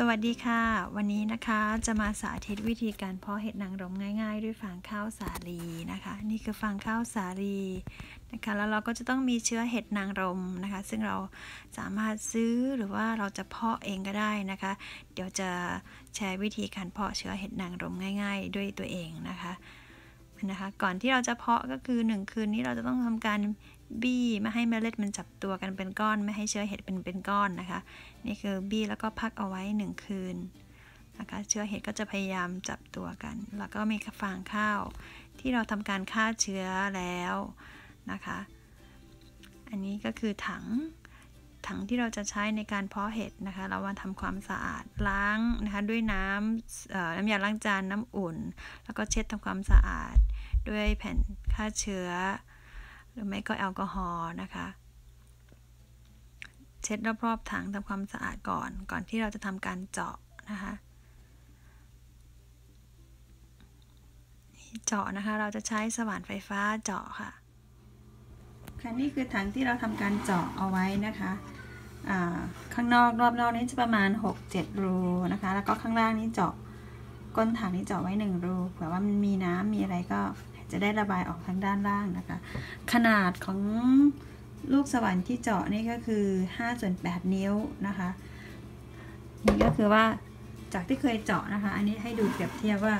สวัสดีค่ะ วันนี้นะคะจะมาสาธิตวิธีการเพาะเห็ดนางรมง่าย ๆ ด้วยฟางข้าวสาลีนะคะ นี่คือฟางข้าวสาลีนะคะ แล้วเราก็จะต้องมีเชื้อเห็ดนางรมนะคะ ซึ่งเราสามารถซื้อหรือว่าเราจะเพาะเองก็ได้นะคะ เดี๋ยวจะแชร์วิธีการเพาะเชื้อเห็ดนางรมง่าย ๆ ด้วยตัวเองนะคะ นะคะ ก่อนที่เราจะเพาะก็คือ 1 คืนนี้เราจะต้องทำการบี้ไม่ให้เมล็ดมันจับตัวกันเป็นก้อนไม่ให้เชื้อเห็ดเป็นเป็นก้อนนะคะ นี่คือบี้แล้วก็พักเอาไว้ 1 คืนนะคะเชื้อเห็ดก็จะพยายามจับตัวกัน แล้วก็มีฟางข้าวที่เราทำการฆ่าเชื้อแล้วนะคะ อันนี้ก็คือถัง ถังที่เราจะใช้ในการเพาะเห็ดนะคะ เรามาทำความสะอาดล้างนะคะด้วยน้ำน้ำยาล้างจานน้ำอุ่น แล้วก็เช็ดทำความสะอาด ด้วยแผ่นฆ่าเชื้อ หรือไม่ก็แอลกอฮอล์นะคะเช็ดรอบๆถังทำความสะอาดก่อน ก่อนที่เราจะทำการเจาะนะคะเจาะนะคะ เราจะใช้สว่านไฟฟ้าเจาะค่ะ ค่ะนี่คือถังที่เราทำการเจาะเอาไว้นะคะ ข้างนอกรอบนอกนี้จะประมาณ 6-7 รูนะคะ แล้วก็ข้างล่างนี้เจาะก้นถังนี้เจาะไว้ 1 รูเผื่อว่ามันมีน้ำมีอะไรก็จะได้ระบายออกทางด้านล่างนะคะ ขนาดของลูกสวรรค์ที่เจาะนี่ก็คือ5ส่วน8นิ้วนะคะ นี่ก็คือว่าจากที่เคยเจาะนะคะ อันนี้ให้ดูเปรียบเทียบว่า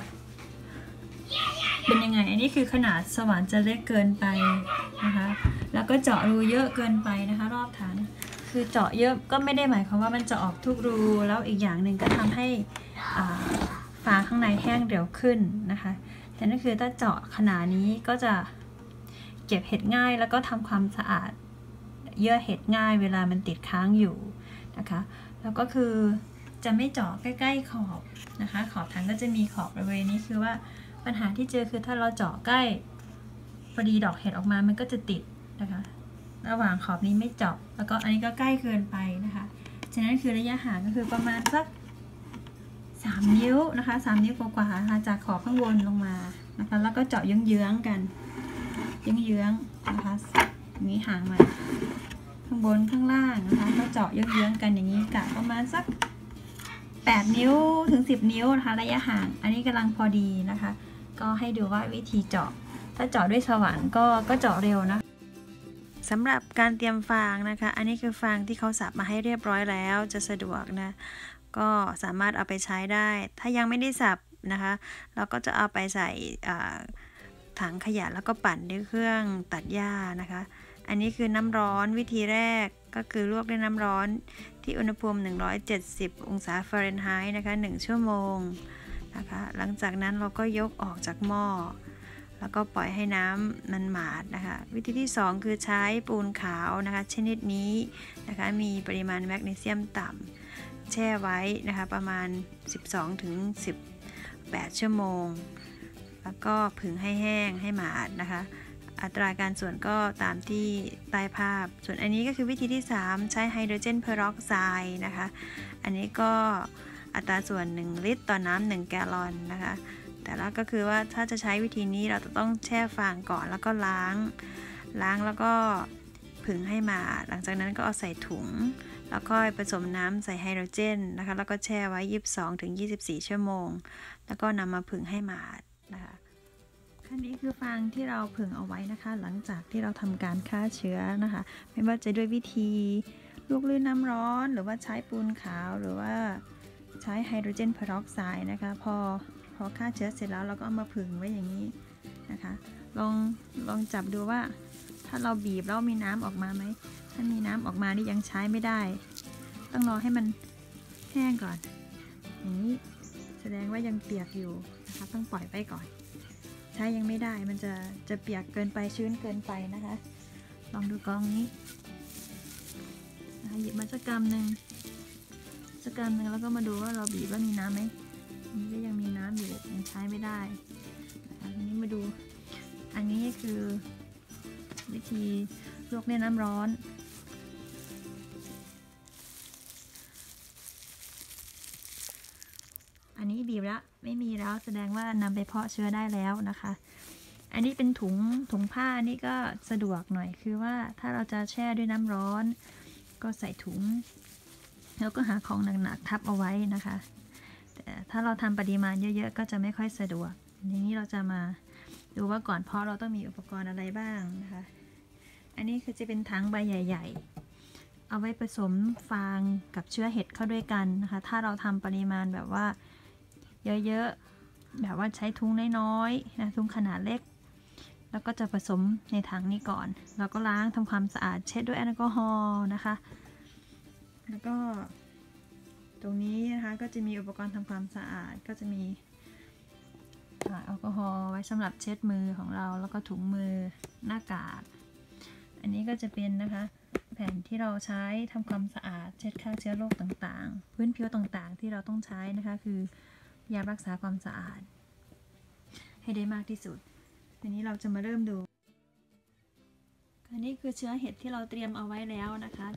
เป็นยังไง อันนี้คือขนาดสว่านจะเล็กเกินไปนะคะ แล้วก็เจาะรูเยอะเกินไปนะคะ รอบถัง คือเจาะเยอะก็ไม่ได้หมายความว่ามันจะออกทุกรู แล้วอีกอย่างหนึ่งก็ทำให้ฝาข้างในแห้งเร็วขึ้นนะคะ แต่นั่นคือถ้าเจาะขนาดนี้ก็จะเก็บเห็ดง่ายแล้วก็ทำความสะอาดเยื่อเห็ดง่ายเวลามันติดค้างอยู่นะคะ แล้วก็คือจะไม่เจาะใกล้ ๆ ขอบนะคะ ขอบถังก็จะมีขอบบริเวณนี้คือว่าปัญหาที่เจอคือถ้าเราเจาะใกล้พอดีดอกเห็ดออกมามันก็จะติดนะคะ ระหว่างขอบนี้ไม่เจาะแล้วก็อันนี้ก็ใกล้เกินไปนะคะ ฉะนั้นคือระยะห่างก็คือประมาณสัก3นิ้วนะคะ3นิ้วกว่าๆนะคะจากขอบข้างบนลงมานะคะ แล้วก็เจาะเยื้องๆกันเยื้องๆนะคะนี้ห่างมาข้างบนข้างล่างนะคะ ก็เจาะเยื้องๆกันอย่างนี้กะประมาณสัก 8 นิ้วถึง 10 นิ้วนะคะ ระยะห่าง อันนี้กำลังพอดีนะคะ ก็ให้ดูว่าวิธีเจาะถ้าเจาะด้วยสว่านก็ก็เจาะเร็วนะ สำหรับการเตรียมฟางนะคะ อันนี้คือฟางที่เขาสับมาให้เรียบร้อยแล้วจะสะดวกนะ ก็สามารถเอาไปใช้ได้ ถ้ายังไม่ได้สับนะคะ เราก็จะเอาไปใส่ถังขยะแล้วก็ปั่นด้วยเครื่องตัดหญ้านะคะ อันนี้คือน้ำร้อนวิธีแรกก็คือลวกด้วยน้ำร้อนที่อุณหภูมิ 170 องศาฟาเรนไฮต์นะคะ 1 ชั่วโมงนะคะ หลังจากนั้นเราก็ยกออกจากหม้อ แล้วก็ปล่อยให้น้ำมันหมาดนะคะ วิธีที่ 2 คือใช้ปูนขาวนะคะ ชนิดนี้นะคะมีปริมาณแมกนีเซียมต่ำแช่ไว้นะคะประมาณ 12ถึง18 ชั่วโมง แล้วก็ผึ่งให้แห้งให้หมาดนะคะ อัตราการส่วนก็ตามที่ใต้ภาพ ส่วนอันนี้ก็คือวิธีที่ 3 ใช้ไฮโดรเจนเพอร์ออกไซด์นะคะ อันนี้ก็อัตราส่วน 1 ลิตรต่อน้ำ1แกลลอนนะคะ แต่ละก็คือว่าถ้าจะใช้วิธีนี้เราจะต้องแช่ฟางก่อนแล้วก็ล้าง ล้างแล้วก็ผึ่งให้มา หลังจากนั้นก็เอาใส่ถุง แล้วก็ผสมน้ำใส่ไฮโดรเจนนะคะ แล้วก็แช่ไว้ 22ถึง24 ชั่วโมง แล้วก็นำมาผึ่งให้หมาดนะคะอันนี้คือฟางที่เราผึ่งเอาไว้นะคะ หลังจากที่เราทำการฆ่าเชื้อนะคะ ไม่ว่าจะด้วยวิธีลวกลื่นน้ำร้อน หรือว่าใช้ปูนขาวหรือว่าใช้ไฮโดรเจนเพอร์ออกไซด์นะคะ พอ พอฆ่าเชื้อเสร็จแล้วเราก็เอามาผึ่งไว้อย่างนี้นะคะ ลองลองจับดูว่า ถ้าเราบีบแล้วมีน้ำออกมาไหม ถ้ามีน้ำออกมานี่ยังใช้ไม่ได้ ต้องรอให้มันแห้งก่อน อย่างนี้แสดงว่ายังเปียกอยู่นะคะ ต้องปล่อยไปก่อน ใช้ยังไม่ได้มันจะจะเปียกเกินไปชื้นเกินไปนะคะ ลองดูกองนี้หยิบมาสักกรัมหนึ่งสักกรัมหนึ่งแล้วก็มาดูว่าเราบีบว่ามีน้ำไหมนี่ก็ยัง ช้ไม่ได้อันนี้มาดู อันนี้คือวิธีลวกในน้ำร้อน อันนี้บีบแล้วไม่มีแล้วแสดงว่านำไปเพาะเชื้อได้แล้วนะคะ อันนี้เป็นถุงถุงผ้านี่ก็สะดวกหน่อยคือว่าถ้าเราจะแช่ด้วยน้ำร้อน ก็ใส่ถุง แล้วก็หาของหนักๆทับเอาไว้นะคะ แต่ถ้าเราทำปริมาณเยอะๆ ก็จะไม่ค่อยสะดวกอย่างนี้เราจะมาดูว่าก่อนเพาะเราต้องมีอุปกรณ์อะไรบ้างนะคะ อันนี้คือจะเป็นถังใบใหญ่ ๆ เอาไว้ผสมฟางกับเชื้อเห็ดเข้าด้วยกันนะคะ ถ้าเราทำปริมาณแบบว่าเยอะๆ แบบว่าใช้ทุงน้อยๆนะทุงขนาดเล็ก แล้วก็จะผสมในถังนี้ก่อน แล้วก็ล้างทำความสะอาดเช็ดด้วยแอลกอฮอล์นะคะ แล้วก็ ตรงนี้นะคะก็จะมีอุปกรณ์ทำความสะอาดก็จะมีแอลกอฮอล์ไว้สำหรับเช็ดมือของเราแล้วก็ถุงมือหน้ากากอันนี้ก็จะเป็นนะคะ แผ่นที่เราใช้ทำความสะอาด เช็ดฆ่าเชื้อโรคต่างๆ พื้นผิวต่างๆ ที่เราต้องใช้นะคะ คือยารักษาความสะอาด ให้ได้มากที่สุดทีนี้เราจะมาเริ่มดูอันนี้คือเชื้อเห็ดที่เราเตรียมเอาไว้แล้วนะคะ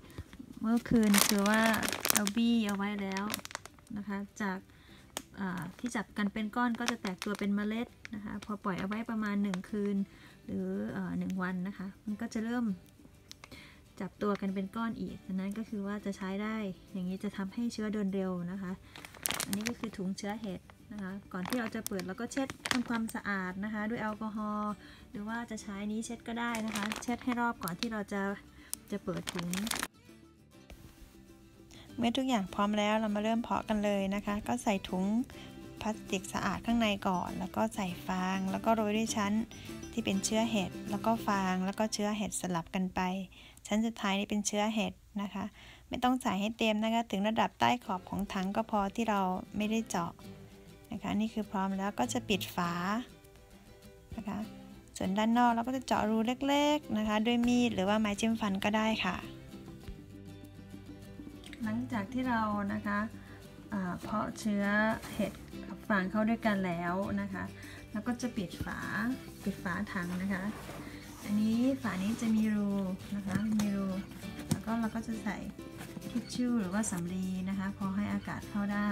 เมื่อคืนคือว่าเราบี้เอาไว้แล้วนะคะจากที่จับกันเป็นก้อนก็จะแตกตัวเป็นเมล็ดนะคะพอปล่อยเอาไว้ประมาณ 1 คืนหรือหนึ่งวันนะคะ มันก็จะเริ่มจับตัวกันเป็นก้อนอีกดังนั้นก็คือว่าจะใช้ได้อย่างนี้จะทำให้เชื้อเดินเร็วนะคะ อันนี้ก็คือถุงเชื้อเห็ดนะคะ ก่อนที่เราจะเปิดเราก็เช็ดทำความสะอาดนะคะ ด้วยแอลกอฮอล์หรือว่าจะใช้นี้เช็ดก็ได้นะคะ เช็ดให้รอบก่อนที่เราจะจะเปิดถุง เมื่อทุกอย่างพร้อมแล้วเรามาเริ่มเพาะกันเลยนะคะ ก็ใส่ถุงพลาสติกสะอาดข้างในก่อน แล้วก็ใส่ฟาง แล้วก็โรยด้วยชั้นที่เป็นเชื้อเห็ด แล้วก็ฟาง แล้วก็เชื้อเห็ดสลับกันไป ชั้นสุดท้ายนี่เป็นเชื้อเห็ดนะคะ ไม่ต้องใส่ให้เต็มนะคะ ถึงระดับใต้ขอบของถังก็พอที่เราไม่ได้เจาะนะคะ นี่คือพร้อมแล้วก็จะปิดฝานะคะ ส่วนด้านนอกเราก็จะเจาะรูเล็กๆนะคะ ด้วยมีดหรือว่าไม้จิ้มฟันก็ได้ค่ะ หลังจากที่เรานะคะเพาะเชื้อเห็ดกับฟางเข้าด้วยกันแล้วนะคะ แล้วก็จะปิดฝาปิดฝาถังนะคะ อันนี้ฝานี้จะมีรูนะคะมีรูแล้วก็เราก็จะใส่ทิชชู่หรือว่าสำลีนะคะ พอให้อากาศเข้าได้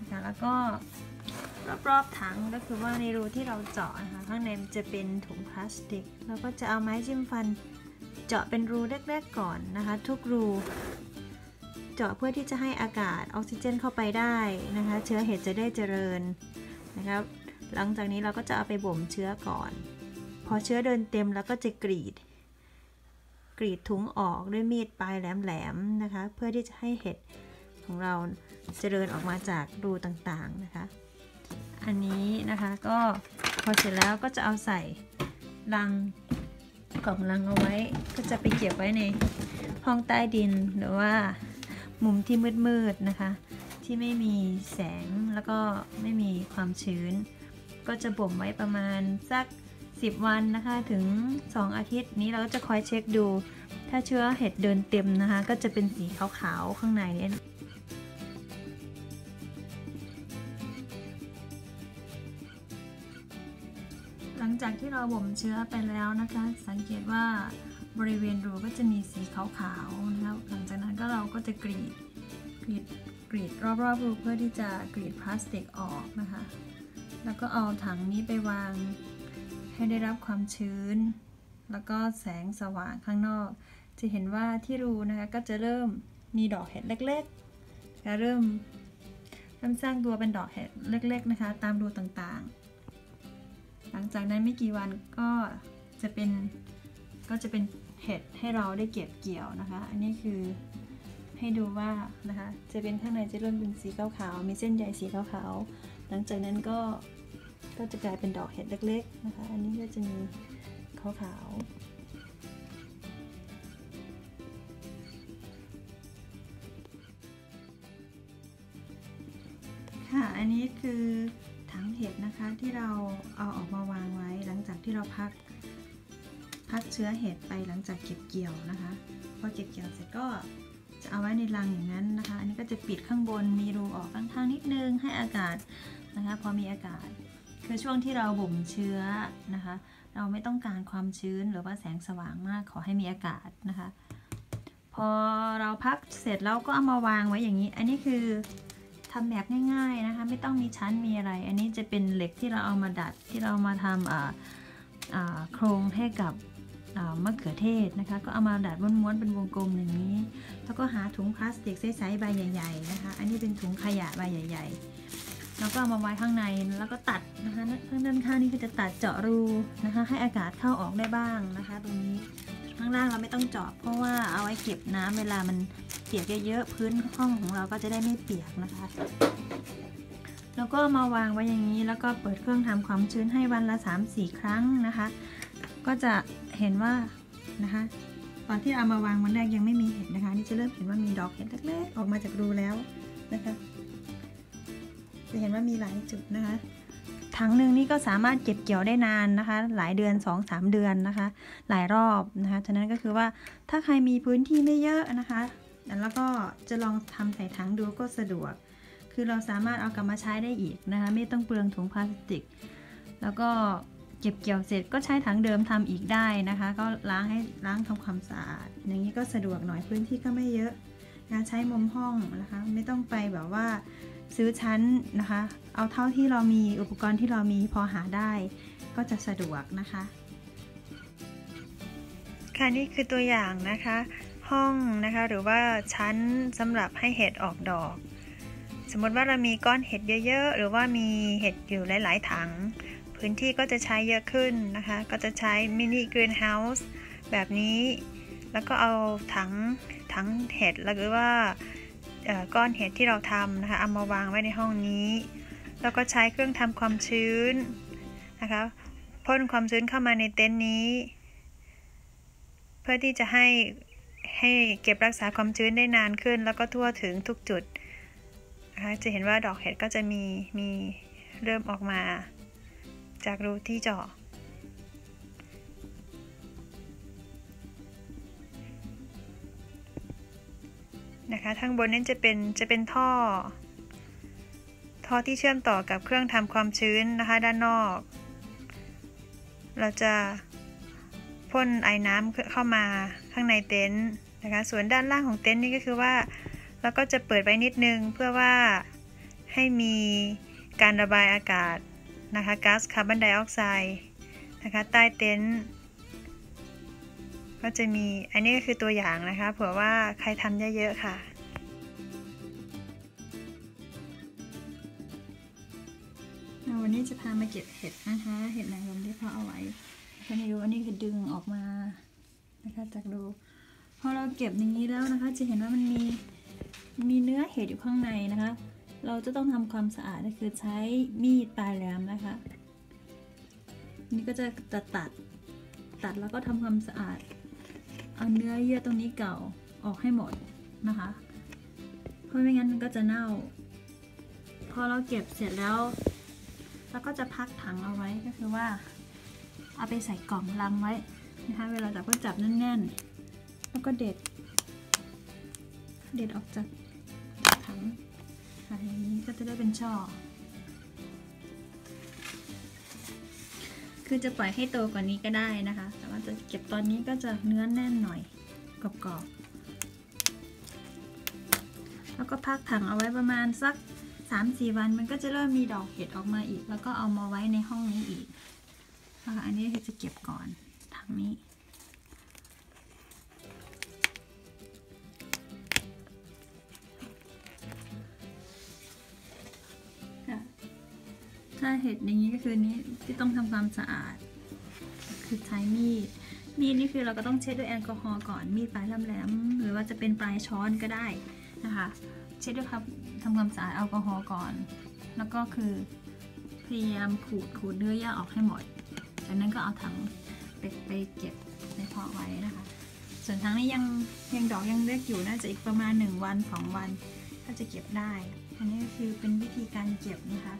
นะคะแล้วก็รอบๆถังก็คือว่าในรูที่เราเจาะนะคะข้างในจะเป็นถุงพลาสติก แล้วก็จะเอาไม้จิ้มฟันเจาะเป็นรูแรกๆก่อนนะคะ ทุกรู เจาะเพื่อที่จะให้อากาศออกซิเจนเข้าไปได้นะคะ เชื้อเห็ดจะได้เจริญนะครับ หลังจากนี้เราก็จะเอาไปบ่มเชื้อก่อน พอเชื้อเดินเต็มแล้วก็จะกรีด กรีดถุงออกด้วยมีดปลายแหลมๆนะคะ เพื่อที่จะให้เห็ดของเราเจริญออกมาจากรูต่างๆนะคะ อันนี้นะคะก็พอเสร็จแล้วก็จะเอาใส่ลังกล่องลังเอาไว้ ก็จะไปเก็บไว้ในห้องใต้ดินหรือว่า มุมที่มืดๆนะคะ ที่ไม่มีแสงแล้วก็ไม่มีความชื้น ก็จะบ่มไว้ประมาณสัก 10 วันนะคะถึง 2 อาทิตย์นี้เราก็จะคอยเช็คดู ถ้าเชื้อเห็ดเดินเต็มนะคะ ก็จะเป็นสีขาวๆข้างในนี้ จากที่เราบ่มเชื้อไปแล้วนะคะ สังเกตว่าบริเวณรูก็จะมีสีขาวๆนะครับหลังจากนั้นก็เราก็จะกรีดกรีดกรีดรอบๆรูเพื่อที่จะกรีดพลาสติกออกนะคะ แล้วก็เอาถังนี้ไปวางให้ได้รับความชื้น แล้วก็แสงสว่างข้างนอก จะเห็นว่าที่รูนะคะก็จะเริ่มมีดอกเห็ดเล็กๆจะเริ่มเริ่มสร้างตัวเป็นดอกเห็ดเล็ก ๆนะคะ ตามรูต่างๆ หลังจากนั้นไม่กี่วันก็จะเป็นก็จะเป็นเห็ดให้เราได้เก็บเกี่ยวนะคะ อันนี้คือให้ดูว่านะคะจะเป็นข้างในจะเริ่มเป็นสีขาวๆมีเส้นใยสีขาวๆหลังจากนั้นก็ก็จะกลายเป็นดอกเห็ดเล็กๆนะคะ อันนี้ก็จะมีขาวๆค่ะ อันนี้คือ เห็ดนะคะที่เราเอาออกมาวางไว้หลังจากที่เราพัก พักเชื้อเห็ดไปหลังจากเก็บเกี่ยวนะคะพอเก็บเกี่ยวเสร็จก็จะเอาไว้ในรังอย่างนั้นนะคะ อันนี้ก็จะปิดข้างบนมีรูออกข้างๆนิดนึงให้อากาศนะคะ พอมีอากาศ คือช่วงที่เราบ่มเชื้อนะคะ เราไม่ต้องการความชื้นหรือว่าแสงสว่างมากขอให้มีอากาศนะคะ พอเราพักเสร็จแล้วก็เอามาวางไว้อย่างนี้ อันนี้คือ ทำแบบง่ายๆนะคะ ไม่ต้องมีชั้นมีอะไร อันนี้จะเป็นเหล็กที่เราเอามาดัดที่เรามาทำโครงให้กับมะเขือเทศนะคะ ก็เอามาดัดม้วนๆเป็นวงกลมอย่างนี้ แล้วก็หาถุงพลาสติกใสๆใบใหญ่ๆนะคะ อันนี้เป็นถุงขยะใบใหญ่ๆแล้วก็เอามาไว้ข้างในแล้วก็ตัดนะคะข้างด้านข้างนี่ก็จะตัดเจาะรูนะคะ ให้อากาศเข้าออกได้บ้างนะคะ ตรงนี้ ข้างล่างเราไม่ต้องเจาะเพราะว่าเอาไว้เก็บน้ำเวลามันเปียกเยอะๆพื้นห้องของเราก็จะได้ไม่เปียกนะคะ แล้วก็มาวางไว้อย่างนี้แล้วก็เปิดเครื่องทำความชื้นให้วันละ3-4 ครั้งนะคะ ก็จะเห็นว่านะคะ ตอนที่เอามาวางวันแรกยังไม่มีเห็ดนะคะ นี่จะเริ่มเห็นว่ามีดอกเห็ดเล็กๆออกมาจากรูแล้วนะคะ จะเห็นว่ามีหลายจุดนะคะ ถังหนึ่งนี่ก็สามารถเก็บเกี่ยวได้นานนะคะ หลายเดือน 2-3 เดือนนะคะ หลายรอบนะคะฉะนั้นก็คือว่าถ้าใครมีพื้นที่ไม่เยอะนะคะแล้วก็จะลองทำใส่ถังดูก็สะดวก คือเราสามารถเอากลับมาใช้ได้อีกนะคะ ไม่ต้องเปลืองถุงพลาสติก แล้วก็เก็บเกี่ยวเสร็จก็ใช้ถังเดิมทำอีกได้นะคะ ก็ล้างให้ล้างทำความสะอาด อย่างนี้ก็สะดวกหน่อยพื้นที่ก็ไม่เยอะนะใช้มุมห้องนะคะ ไม่ต้องไปแบบว่า ซื้อชั้นนะคะ เอาเท่าที่เรามีอุปกรณ์ที่เรามีพอหาได้ ก็จะสะดวกนะคะ ค่ะนี่คือตัวอย่างนะคะ ห้องนะคะหรือว่าชั้นสำหรับให้เห็ดออกดอก สมมติว่าเรามีก้อนเห็ดเยอะ ๆ หรือว่ามีเห็ดอยู่หลาย ๆ ถัง พื้นที่ก็จะใช้เยอะขึ้นนะคะ ก็จะใช้มินิกรีนเฮาส์แบบนี้ แล้วก็เอาถังถังเห็ดหรือว่า ก้อนเห็ดที่เราทำนะคะเอามาวางไว้ในห้องนี้ แล้วก็ใช้เครื่องทำความชื้นนะคะพ่นความชื้นเข้ามาในเต็นท์นี้ เพื่อที่จะให้ให้เก็บรักษาความชื้นได้นานขึ้น แล้วก็ทั่วถึงทุกจุดนะคะจะเห็นว่าดอกเห็ดก็จะมีมีเริ่มออกมา จากรูที่เจาะ นะคะข้างบนนั้นจะเป็นจะเป็นท่อ ท่อที่เชื่อมต่อกับเครื่องทำความชื้นนะคะด้านนอก เราจะพ่นไอ้น้ำเข้ามาข้างในเต็นท์นะคะ ส่วนด้านล่างของเต็นท์นี่ก็คือว่าเราก็จะเปิดไว้นิดนึงเพื่อว่าให้มีการระบายอากาศนะคะก๊าซคาร์บอนไดออกไซด์นะคะใต้เต็นท์ ก็จะมีอันนี้ก็คือตัวอย่างนะคะเผื่อว่าใครทำเยอะๆค่ะ วันนี้จะพามาเก็บเห็ดนะคะ เห็ดนางรมที่เขาเอาไว้ท่านดูอันนี้คือดึงออกมานะคะจากดูพอเราเก็บอย่างนี้แล้วนะคะ จะเห็นว่ามันมีมีเนื้อเห็ดอยู่ข้างในนะคะ เราจะต้องทำความสะอาดก็คือใช้มีดปลายแหลมนะคะ นี่ก็จะตัดตัดตัดแล้วก็ทำความสะอาด เอาเนื้อเยื่อตรงนี้เก่าออกให้หมดนะคะ เพราะไม่งั้นมันก็จะเน่า พอเราเก็บเสร็จแล้วเราก็จะพักถังเอาไว้ก็คือว่า เอาไปใส่กล่องลังไว้นะคะ เวลาจับก็จับแน่นๆ แล้วก็เด็ด เด็ดออกจากถังค่ะอย่างนี้ก็จะได้เป็นช่อ คือจะปล่อยให้โตกว่านี้ก็ได้นะคะ จะเก็บตอนนี้ก็จะเนื้อแน่นหน่อยกรอบๆแล้วก็พักถังเอาไว้ประมาณสัก 3-4 วันมันก็จะเริ่มมีดอกเห็ดออกมาอีก แล้วก็เอามาไว้ในห้องนี้อีกนะคะอันนี้คือจะเก็บก่อนถังนี้ถ้าเห็ดอย่างนี้ก็คือนี้ที่ต้องทำความสะอาด คือใช้มีด มีดนี่คือเราก็ต้องเช็ดด้วยแอลกอฮอล์ก่อน มีดปลายแหลมๆหรือว่าจะเป็นปลายช้อนก็ได้นะคะ เช็ดด้วยครับทำความสะอาดแอลกอฮอล์ก่อน แล้วก็คือพยายามขูดขูดเนื้อหญ้าออกให้หมด จากนั้นก็เอาถังไปไปเก็บในเพาะไว้นะคะ ส่วนทั้งนี้ยังยังดอกยังเล็กอยู่น่าจะอีกประมาณ 1 วัน 2 วันก็จะเก็บได้ อันนี้ก็คือเป็นวิธีการเก็บนะคะ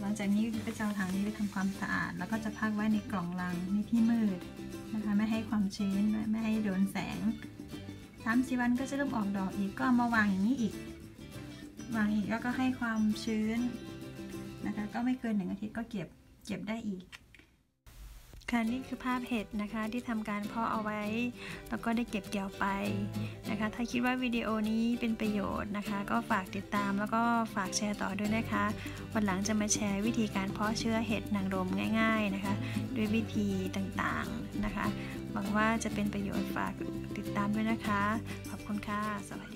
หลังจากนี้ก็จะเอาถังนี้ไปทำความสะอาด แล้วก็จะพักไว้ในกล่องลังในที่มืดนะคะไม่ให้ความชื้นไม่ให้โดนแสงสามสี่วันก็จะเริ่มออกดอกอีกก็มาวางอย่างนี้อีก วางอีกแล้วก็ให้ความชื้นนะคะก็ไม่เกินหนึ่งอาทิตย์ก็เก็บเก็บได้อีก ค่ะนี่คือภาพเห็ดนะคะที่ทำการเพาะเอาไว้ แล้วก็ได้เก็บเกี่ยวไปนะคะ ถ้าคิดว่าวิดีโอนี้เป็นประโยชน์นะคะ ก็ฝากติดตามแล้วก็ฝากแชร์ต่อด้วยนะคะ วันหลังจะมาแชร์วิธีการเพาะเชื้อเห็ดนางรมง่าย ๆนะคะ ด้วยวิธีต่างๆนะคะหวังว่าจะเป็นประโยชน์ฝากติดตามด้วยนะคะ ขอบคุณค่ะ สวัสดี